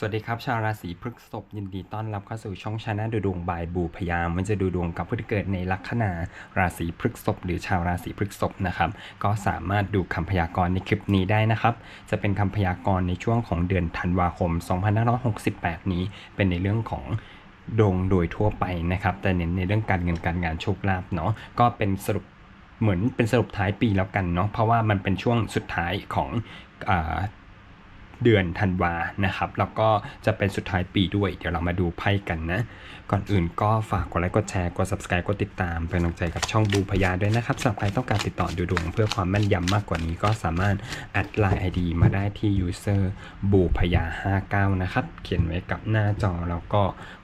สวัสดีครับ ชาวราศีพฤษภยินดีต้อนรับเข้าสู่ช่องชาแนลดูดวงบายบูพยามมันจะดูดวงกับผู้ที่เกิดในลัคนาราศีพฤษภหรือชาวราศีพฤษภนะครับ ก็สามารถดูคำพยากรณ์ในคลิปนี้ได้นะครับ จะเป็นคำพยากรณ์ในช่วงของเดือนธันวาคม 2568 นี้ เป็นในเรื่องของดวงโดยทั่วไปนะครับ แต่เน้นในเรื่องการเงินการงานโชคลาภเนาะก็เป็นสรุปเหมือนเป็นสรุปท้ายปีแล้วกันเนาะเพราะว่ามันเป็นช่วงสุดท้ายของอา เดือนธันวานะครับ แล้วก็จะเป็นสุดท้ายปีด้วย เดี๋ยวเรามาดูไพ่กันนะ ก่อนอื่นก็ฝากกดไลค์กดแชร์กด subscribe กดติดตาม เป็นกำลังใจกับช่องบูพยาด้วยนะครับสำหรับใครต้องการติดต่อดูดวงเพื่อความแม่นยำมากกว่านี้ก็สามารถแอดไลน์ ID มาได้ที่ user บูพยา59นะครับ เขียนไว้กับหน้าจอแล้วก็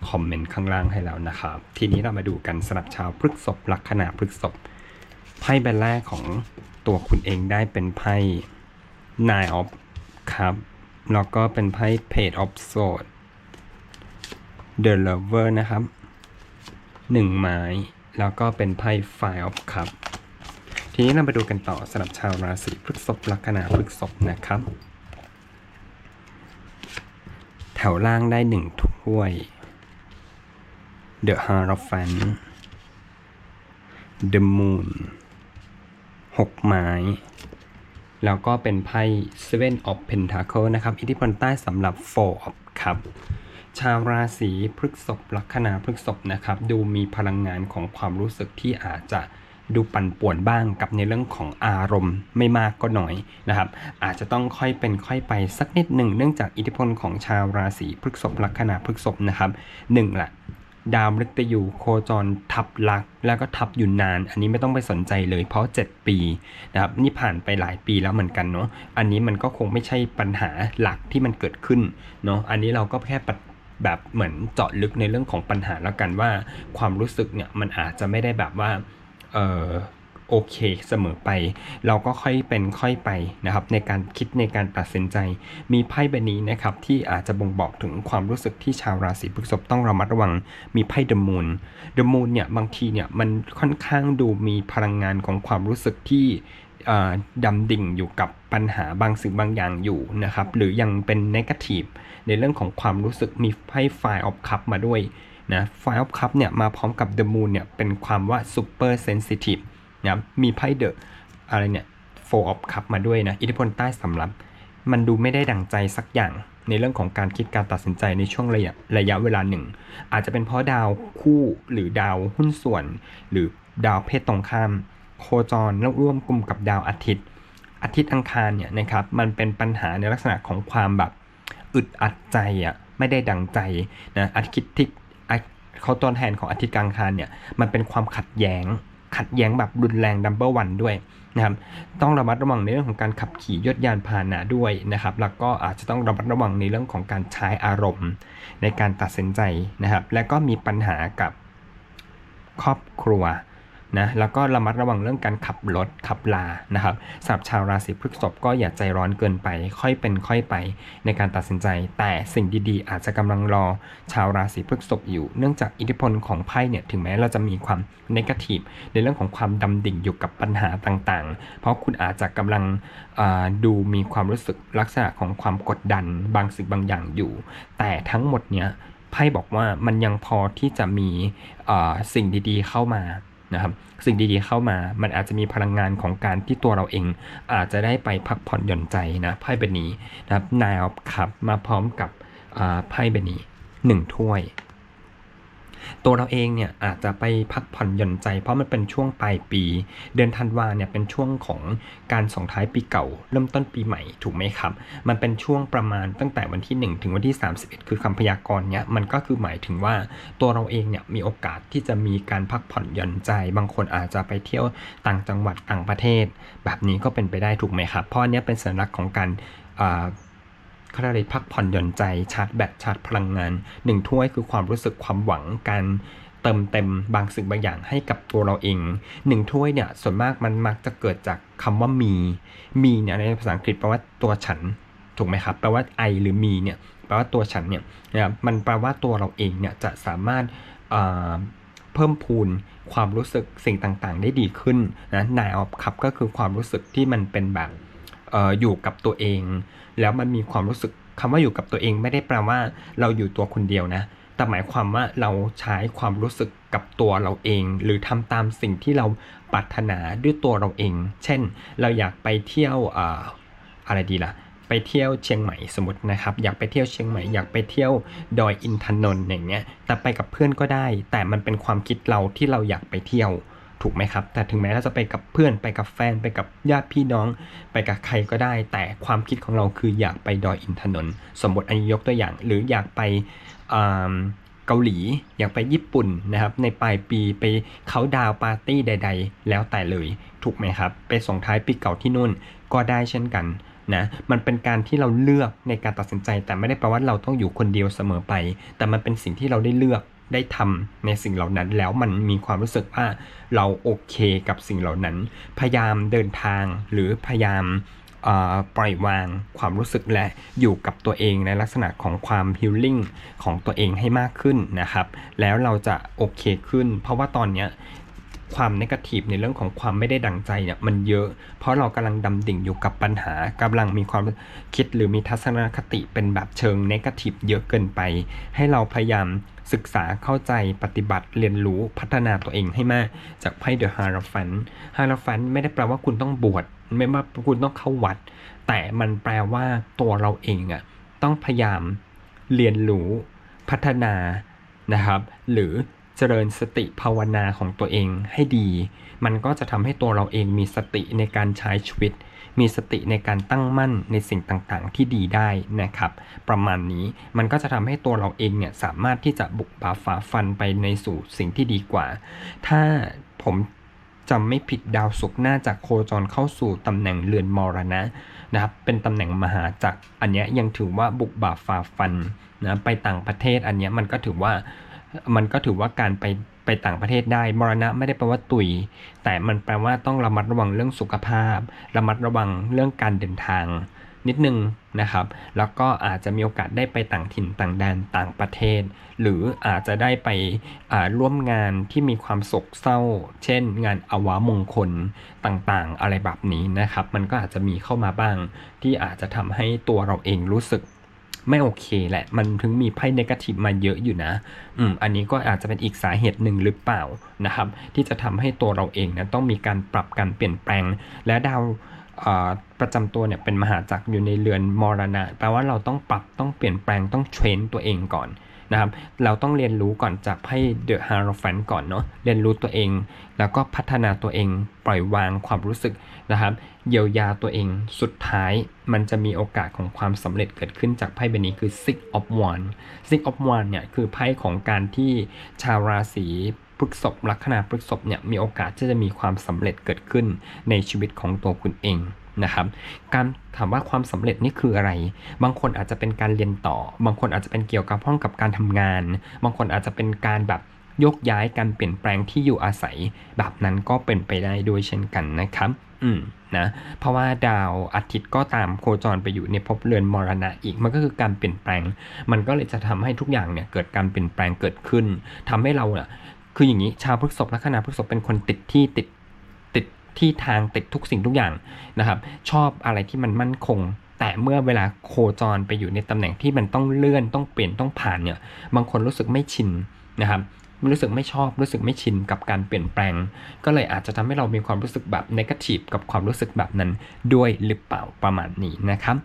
คอมเมนต์ข้างล่างให้แล้วนะครับ ทีนี้เรามาดูกันสำหรับชาวพฤกษภลัคนาพฤกษภไพ่ใบแรกของตัวคุณเองได้เป็นไพ่ Nine of ครับ แล้วก็เป็นไพ่ Page of Swords The Lover นะครับหนึ่งไม้ แล้วก็เป็นไพ่ Five of Cup ทีนี้เรามาดูกันต่อสำหรับชาวราศีพฤษภลัคนาพฤษภนะครับ แถวล่างได้หนึ่งถ้วย The Hierophant The Moon หกไม้ แล้วก็เป็นไพ่ Seven of Pentacle นะครับ อิทธิพลใต้สำหรับ Four of ครับชาวราศีพฤษภลัคนาพฤษภนะครับ ดูมีพลังงานของความรู้สึกที่อาจจะดูปั่นป่วนบ้างกับในเรื่องของอารมณ์ไม่มากก็น้อยนะครับ อาจจะต้องค่อยเป็นค่อยไปสักนิดหนึ่งเนื่องจากอิทธิพลของชาวราศีพฤษภลัคนาพฤษภนะครับหนึ่งละ ดาวมฤตยูโคจรทับลัก แล้วก็ทับอยู่นาน อันนี้ไม่ต้องไปสนใจเลย เพราะ 7 ปีนะครับนี่ผ่านไปหลายปีแล้วเหมือนกันเนาะอันนี้มันก็คงไม่ใช่ปัญหาหลักที่มันเกิดขึ้นเนาะอันนี้เราก็แค่แบบเหมือนเจาะลึกในเรื่องของปัญหาแล้วกันว่า ความรู้สึกเนี่ยมันอาจจะไม่ได้แบบว่าเออ โอเคเสมอไป เราก็ค่อยเป็นค่อยไปนะครับในการคิดในการตัดสินใจ มีไพ่ใบนี้นะครับที่อาจจะบ่งบอกถึงความรู้สึกที่ชาวราศีพฤษภต้องระมัดระวัง มีไพ่เดมูนเดมูนเนี่ยบางทีเนี่ยมันค่อนข้างดูมีพลังงานของความรู้สึกที่อ่าดำดิ่งอยู่กับปัญหาบางสิ่งบางอย่างอยู่นะครับ หรือยังเป็นนกาทีฟในเรื่องของความรู้สึกมีไพ่ไฟออฟคัพมาด้วยนะไฟออฟคัพเนี่ยมาพร้อมกับเดมูนเนี่ยเป็นความว่าซูเปอร์เซนซิทีฟ นะมีไพ่เดอะอะไรเนี่ยโฟออฟคัพมาด้วยนะอิทธิพลใต้สำรับ มันดูไม่ได้ดังใจสักอย่างในเรื่องของการคิดการตัดสินใจในช่วงระยะระยะเวลาหนึ่ง อาจจะเป็นเพราะดาวคู่หรือดาวหุ้นส่วน หรือดาวเพศตรงข้าม โคจรแล้วร่วมกลุ่มกับดาวอาทิตย์ อาทิตย์อังคารเนี่ยนะครับมันเป็นปัญหาในลักษณะของความแบบอึดอัดใจอะไม่ได้ดังใจนะอาทิตย์ที่เขาตัวแทนของอาทิตย์กลางคารเนี่ยมันเป็นความขัดแย้ง ขัดแย้งแบบรุนแรงดัมเบิลวันด้วยนะครับต้องระมัดระวังในเรื่องของการขับขี่ยวดยานพาหนะด้วยนะครับแล้วก็อาจจะต้องระมัดระวังในเรื่องของการใช้อารมณ์ ในการตัดสินใจนะครับ และก็มีปัญหากับครอบครัว นะแล้วก็ระมัดระวังเรื่องการขับรถขับลานะครับสำหรับชาวราศีพฤษภก็อย่าใจร้อนเกินไป ค่อยเป็นค่อยไปในการตัดสินใจ แต่สิ่งดีๆ อาจจะกำลังรอชาวราศีพฤษภอยู่เนื่องจากอิทธิพลของไพ่เนี่ยถึงแม้เราจะมีความนกาทีฟในเรื่องของความดำดิ่งอยู่กับปัญหาต่างๆ เพราะคุณอาจจะกำลังดูมีความรู้สึกลักษณะของความกดดันบางสิ่งบางอย่างอยู่ แต่ทั้งหมดเนี้ยไพ่บอกว่ามันยังพอที่จะมีสิ่งดีๆเข้ามา นะครับสิ่งดีๆเข้ามามันอาจจะมีพลังงานของการที่ตัวเราเอง อาจจะได้ไปพักผ่อนหย่อนใจนะไพ่ใบนี้นะครับนายออฟคับมาพร้อมกับไพ่ใบนี้หนึ่งถ้วย ตัวเราเองเนี่ยอาจจะไปพักผ่อนหย่อนใจ เพราะมันเป็นช่วงปลายปี เดือนธันวาเนี่ยเป็นช่วงของการส่งท้ายปีเก่า เริ่มต้นปีใหม่ถูกไหมครับ มันเป็นช่วงประมาณตั้งแต่วันที่ 1 ถึงวันที่ 31 คือคำพยากรณ์เนี่ยมันก็คือหมายถึงว่าตัวเราเองเนี่ยมีโอกาสที่จะมีการพักผ่อนหย่อนใจ บางคนอาจจะไปเที่ยวต่างจังหวัดต่างประเทศ แบบนี้ก็เป็นไปได้ถูกไหมครับเพราะอันเนี้ยเป็นสัญลักษณ์ของการ เขาเรียกพักผ่อนหย่อนใจชาร์จแบตชาร์จพลังงานหนึ่งถ้วยคือความรู้สึกความหวังการเติมเต็มบางสิ่งบางอย่างให้กับตัวเราเองหนึ่งถ้วยเนี่ยส่วนมากมันมักจะเกิดจากคำว่ามี มีเนี่ยในภาษาอังกฤษแปลว่าตัวฉันถูกไหมครับแปลว่าไอหรือมีเนี่ยแปลว่าตัวฉันเนี่ยนะครับมันแปลว่าตัวเราเองเนี่ยจะสามารถอ่าเพิ่มพูนความรู้สึกสิ่งต่างๆ ได้ดีขึ้นนะนายออฟคัพก็คือความรู้สึกที่มันเป็นแบบ อยู่กับตัวเอง แล้วมันมีความรู้สึกคำว่าอยู่กับตัวเองไม่ได้แปลว่าเราอยู่ตัวคนเดียวนะ แต่หมายความว่าเราใช้ความรู้สึกกับตัวเราเอง หรือทำตามสิ่งที่เราปรารถนาด้วยตัวเราเอง เช่น เราอยากไปเที่ยวออะไรดีล่ะ ไปเที่ยวเชียงใหม่สมมตินะครับ อยากไปเที่ยวเชียงใหม่ อยากไปเที่ยวดอยอินทนนท์อย่างเงี้ย แต่ไปกับเพื่อนก็ได้ แต่มันเป็นความคิดเราที่เราอยากไปเที่ยว ถูกไหมครับ แต่ถึงแม้เราจะไปกับเพื่อนไปกับแฟนไปกับญาติพี่น้อง ไปกับใครก็ได้ แต่ความคิดของเราคืออยากไปดอยอินทนนท์สมมติอันยกตัวอย่าง หรืออยากไปเกาหลี อยากไปญี่ปุ่นนะครับ ในปลายปีไปเขาดาวปาร์ตี้ใด ๆ แล้วแต่เลยถูกไหมครับ ไปส่งท้ายปีเก่าที่นู่นก็ได้เช่นกันนะมันเป็นการที่เราเลือกในการตัดสินใจ แต่ไม่ได้แปลว่าเราต้องอยู่คนเดียวเสมอไป แต่มันเป็นสิ่งที่เราได้เลือก ได้ทำในสิ่งเหล่านั้น แล้วมันมีความรู้สึกว่าเราโอเคกับสิ่งเหล่านั้น พยายามเดินทางหรือพยายามปล่อยวางความรู้สึกและอยู่กับตัวเองในลักษณะของความฮิลลิ่งของตัวเองให้มากขึ้นนะครับ แล้วเราจะโอเคขึ้น เพราะว่าตอนเนี้ยความนกาทีฟในเรื่องของความไม่ได้ดังใจเนี่ยมันเยอะ เพราะเรากำลังดำดิ่งอยู่กับปัญหากำลังมีความคิดหรือมีทัศนคติเป็นแบบเชิงนกาทีฟเยอะเกินไป ให้เราพยายาม ศึกษาเข้าใจปฏิบัติเรียนรู้พัฒนาตัวเองให้มาก จากไพ่เดอะฮาราฟันฮาราฟันไม่ได้แปลว่าคุณต้องบวชไม่ว่าคุณต้องเข้าวัด แต่มันแปลว่าตัวเราเองอะต้องพยายามเรียนรู้พัฒนานะครับ หรือเจริญสติภาวนาของตัวเองให้ดี มันก็จะทำให้ตัวเราเองมีสติในการใช้ชีวิต มีสติในการตั้งมั่นในสิ่งต่างๆ ที่ดีได้นะครับ ประมาณนี้มันก็จะทำให้ตัวเราเองเนี่ยสามารถที่จะบุกป่าฝ่าฟันไปในสู่สิ่งที่ดีกว่า ถ้าผมจำไม่ผิดดาวศุกร์น่าจะโคจรเข้าสู่ตำแหน่งเรือนมรณะนะครับ เป็นตำแหน่งมหาจักรอันนี้ยังถือว่าบุกบ่าฝ่าฟันนะไปต่างประเทศอันนี้มันก็ถือว่ามันก็ถือว่าการไป ไปต่างประเทศได้ มรณะไม่ได้แปลว่าตุย แต่มันแปลว่าต้องระมัดระวังเรื่องสุขภาพ ระมัดระวังเรื่องการเดินทาง นิดนึงนะครับ แล้วก็อาจจะมีโอกาสได้ไปต่างถิ่นต่างแดนต่างประเทศ หรืออาจจะได้ไปร่วมงานที่มีความโศกเศร้า เช่น งานอวามงคลต่างๆ อะไรแบบนี้นะครับ มันก็อาจจะมีเข้ามาบ้างที่อาจจะทำให้ตัวเราเองรู้สึก ไม่โอเคแหละ มันถึงมีไพ่เนกาทีฟมาเยอะอยู่นะ อืม อันนี้ก็อาจจะเป็นอีกสาเหตุหนึ่งหรือเปล่านะครับ ที่จะทำให้ตัวเราเองนะต้องมีการปรับการเปลี่ยนแปลง และดาวประจำตัวเนี่ยเป็นมหาจักรอยู่ในเรือนมรณะแปลว่าเราต้องปรับต้องเปลี่ยนแปลงต้องเทรนตัวเองก่อน นะครับ เราต้องเรียนรู้ก่อนจากไพ่เดอะฮาร์ a ฟนก่อนเนาะ เรียนรู้ตัวเอง แล้วก็พัฒนาตัวเอง ปล่อยวางความรู้สึกนะครับ เยียวยาตัวเอง สุดท้ายมันจะมีโอกาสของความสำเร็จเกิดขึ้นจากไพ่ใบนี้คือ Six of Wands Six of Wands เนี่ยคือไพ่ของการที่ชาวราศีพฤษภลัคนาพฤษภเนี่ยมีโอกาสที่จะมีความสำเร็จเกิดขึ้นในชีวิตของตัวคุณเอง นะครับการถามว่าความสำเร็จนี่คืออะไร บางคนอาจจะเป็นการเรียนต่อ บางคนอาจจะเป็นเกี่ยวกับห้องกับการทำงาน บางคนอาจจะเป็นการแบบยกย้ายการเปลี่ยนแปลงที่อยู่อาศัย แบบนั้นก็เป็นไปได้ด้วยเช่นกันนะครับ อืมนะเพราะว่าดาวอาทิตย์ก็ตามโคจรไปอยู่ในภพเรือนมรณะอีกมันก็คือการเปลี่ยนแปลง มันก็เลยจะทำให้ทุกอย่างเนี่ยเกิดการเปลี่ยนแปลงเกิดขึ้นทำให้เราเนี่ยคืออย่างนี้ชาวพฤษภลัคนาพฤษภเป็นคนติดที่ติด ที่ทางติดทุกสิ่งทุกอย่างนะครับ ชอบอะไรที่มันมั่นคง แต่เมื่อเวลาโคจรไปอยู่ในตำแหน่งที่มันต้องเลื่อนต้องเปลี่ยนต้องผ่านเนี่ย บางคนรู้สึกไม่ชินนะครับ รู้สึกไม่ชอบรู้สึกไม่ชินกับการเปลี่ยนแปลง ก็เลยอาจจะทำให้เรามีความรู้สึกแบบนกาทีฟกับความรู้สึกแบบนั้นด้วยหรือเปล่าประมาณนี้นะครับ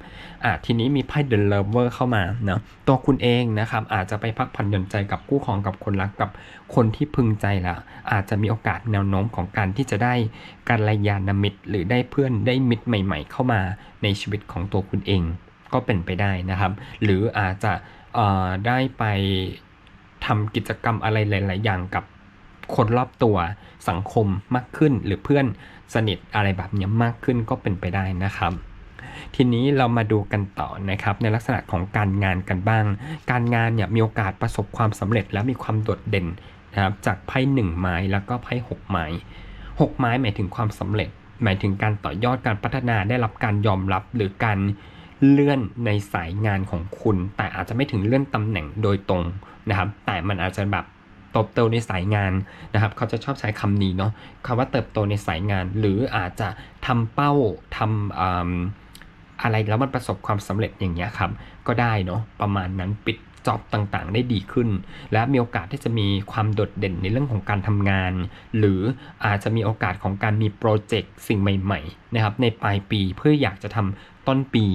อะทีนี้มีไพ่ The Lover เข้ามาเนาะตัวคุณเองนะครับอาจจะไปพักผ่อนหย่อนใจกับคู่ครองกับคนรักกับคนที่พึงใจละอาจจะมีโอกาสแนวโน้มของการที่จะได้การรยานมิตร หรือได้เพื่อนได้มิตรใหม่ ๆ เข้ามาในชีวิตของตัวคุณเองก็เป็นไปได้นะครับ หรืออาจจะได้ไป ทำกิจกรรมอะไรหลาย ๆ อย่างกับคนรอบตัวสังคมมากขึ้น หรือเพื่อนสนิทอะไรแบบนี้มากขึ้นก็เป็นไปได้นะครับ ทีนี้เรามาดูกันต่อนะครับ ในลักษณะของการงานกันบ้าง การงานเนี่ยมีโอกาสประสบความสำเร็จและมีความโดดเด่นนะครับจากไพ่หนึ่งไม้แล้วก็ไพ่หกไม้หกไม้หมายถึงความสำเร็จ หมายถึงการต่อยอดการพัฒนาได้รับการยอมรับหรือการเลื่อนในสายงานของคุณ แต่อาจจะไม่ถึงเลื่อนตำแหน่งโดยตรง นะครับ แต่มันอาจจะแบบเติบโตในสายงานนะครับ เขาจะชอบใช้คำนี้เนาะคำว่าเติบโตในสายงาน หรืออาจจะทำเป้าทำอะไรแล้วมันประสบความสำเร็จอย่างเงี้ยครับ ก็ได้เนาะประมาณนั้นปิดจ็อบต่างๆ ได้ดีขึ้น และมีโอกาสที่จะมีความโดดเด่นในเรื่องของการทำงาน หรืออาจจะมีโอกาสของการมีโปรเจกต์สิ่งใหม่ ๆ นะครับ ในปลายปีเพื่ออยากจะทำต้นปี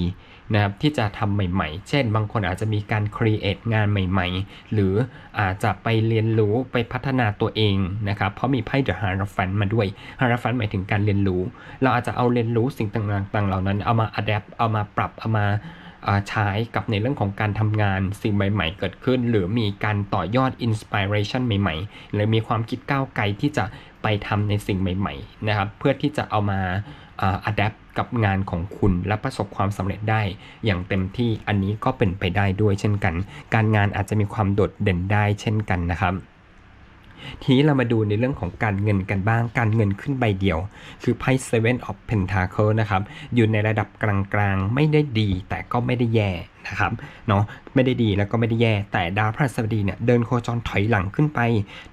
นะครับที่จะทำใหม่ๆ เช่น บางคนอาจจะมีการครีเอทงานใหม่ๆ หรืออาจจะไปเรียนรู้ไปพัฒนาตัวเองนะครับ เพราะมีไพ่เดอะฮาร์ฟันมาด้วยฮาร์ฟันหมายถึงการเรียนรู้ เราอาจจะเอาเรียนรู้สิ่งต่างๆ เหล่านั้น เอามาอัดแอปเอามาปรับเอามาอ่าใช้กับในเรื่องของการทำงานสิ่งใหม่ ๆ เกิดขึ้น หรือมีการต่อยอดอินสปิเรชันใหม่ ๆ หรือมีความคิดก้าวไกลที่จะ ไปทำในสิ่งใหม่ๆนะครับเพื่อที่จะเอามาอัดแอปกับงานของคุณและประสบความสำเร็จได้ อย่างเต็มที่อันนี้ก็เป็นไปได้ด้วยเช่นกัน การงานอาจจะมีความโดดเด่นได้เช่นกันนะครับทีนี้เรามาดูในเรื่องของการเงินกันบ้าง การเงินขึ้นใบเดียว คือไพ่ Seven of Pentacle นะครับ อยู่ในระดับกลางๆ ไม่ได้ดีแต่ก็ไม่ได้แย่ นะครับเนาะไม่ได้ดีแล้วก็ไม่ได้แย่ แต่ดาวพฤหัสบดีเนี่ยเดินโคจรถอยหลังขึ้นไป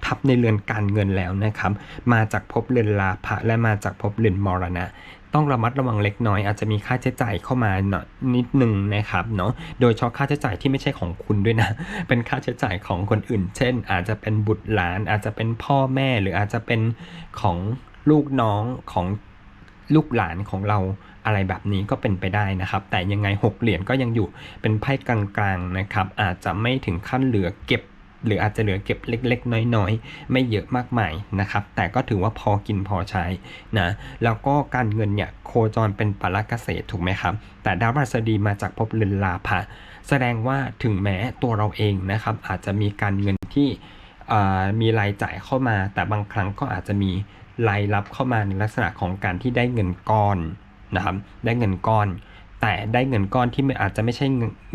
ทับในเรือนการเงินแล้วนะครับมาจากภพเรือนลาภะและมาจากภพเรือนมรณะต้องระมัดระวังเล็กน้อยอาจจะมีค่าใช้จ่ายเข้ามาหน่อยนิดนึงนะครับเนาะโดยเฉพาะค่าใช้จ่ายที่ไม่ใช่ของคุณด้วยนะ เป็นค่าใช้จ่ายของคนอื่น เช่น อาจจะเป็นบุตรหลาน อาจจะเป็นพ่อแม่หรืออาจจะเป็นของลูกน้องของลูกหลานของเรา อะไรแบบนี้ก็เป็นไปได้นะครับ แต่ยังไงหกเหรียญก็ยังอยู่เป็นไพ่กลางๆนะครับ อาจจะไม่ถึงขั้นเหลือเก็บหรืออาจจะเหลือเก็บเล็ก ๆ น้อย ๆ ไม่เยอะมากมายนะครับ แต่ก็ถือว่าพอกินพอใช้นะ แล้วก็การเงินเนี่ยโคจรเป็นประเกษตรถูกไหมครับ แต่ดาวพฤหัสดีมาจากภพเรือนลาภะแสดงว่าถึงแม้ตัวเราเองนะครับ อาจจะมีการเงินที่มีรายจ่ายเข้ามา แต่บางครั้งก็อาจจะมีรายรับเข้ามาในลักษณะของการที่ได้เงินก้อน นะครับได้เงินก้อน แต่ได้เงินก้อนที่ไม่อาจจะไม่ใช่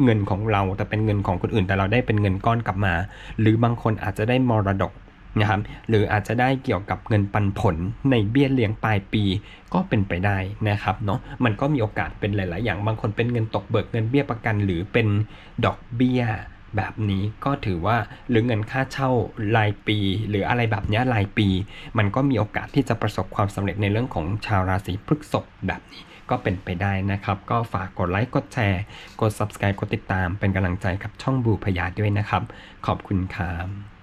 เงินของเรา แต่เป็นเงินของคนอื่น แต่เราได้เป็นเงินก้อนกลับมา หรือบางคนอาจจะได้มรดกนะครับหรืออาจจะได้เกี่ยวกับเงินปันผลในเบี้ยเลี้ยงปลายปีก็เป็นไปได้นะครับเนาะมันก็มีโอกาสเป็นหลาย ๆ อย่างบางคนเป็นเงินตกเบิกเงินเบี้ยประกัน หรือเป็นดอกเบี้ย แบบนี้ก็ถือว่าหรือเงินค่าเช่ารายปี หรืออะไรแบบนี้รายปี มันก็มีโอกาสที่จะประสบความสำเร็จในเรื่องของชาวราศีพฤษภแบบนี้ก็เป็นไปได้นะครับ ก็ฝากกดไลค์กดแชร์ กด subscribe กดติดตามเป็นกำลังใจกับช่องบูพยาด้วยนะครับ ขอบคุณครับ